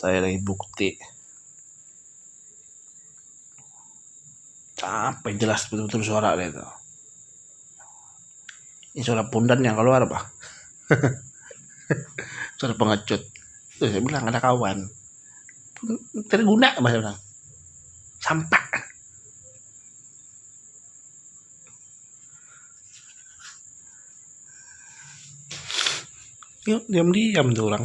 saya lagi bukti. Sampai jelas betul-betul suara itu? Ini suara pundan yang keluar apa? Suara pengecut. Tuh saya bilang ada kawan. Terguna bahasa bilang. Sampah yuk diam-diam tuh orang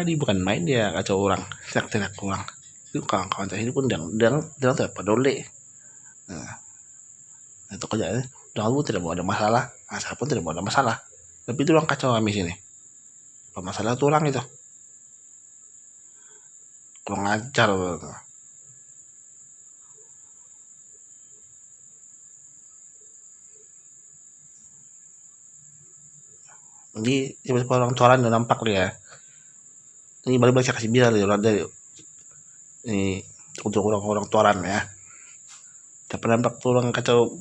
tadi bukan main dia kacau orang. Teriak-teriak orang. Itu kawan-kawan saya ini pun dan dan dan tidak peduli nah, itu kerjanya dan aku tidak mau ada masalah. Saya pun tidak mau ada masalah. Tapi itu orang kacau kami sini. Masalah tuh orang itu? Kurang ajar jadi tiba-tiba orang toran udah nampak dia ini balik-balik saya kasih bilang dia ada ini untuk orang-orang toran ya. Tapi nampak tuh orang kacau.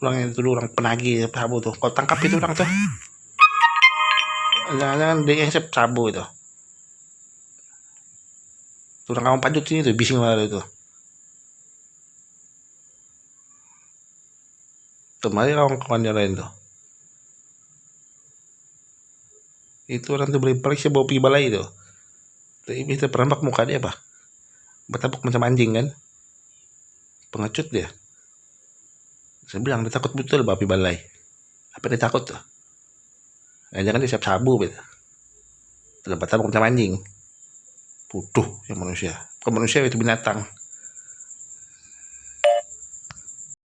Orang itu orang penagih sabu tuh. Kalau tangkap itu orang tuh. Jangan-jangan dia yang sabu itu. Orang kamu pajut sini tuh bising malah itu tuh. Mari kawan-kawan yang lain tuh itu orang tuh beli periksa bawa balai itu tapi bisa perampak muka dia apa? Bertabuk macam anjing kan? Pengecut dia. Saya bilang dia takut betul bapi balai. Apa dia takut tuh? Nah, jangan dia siap sabu gitu terlepas tabuk macam anjing. Butuh yang manusia. Bukan manusia itu binatang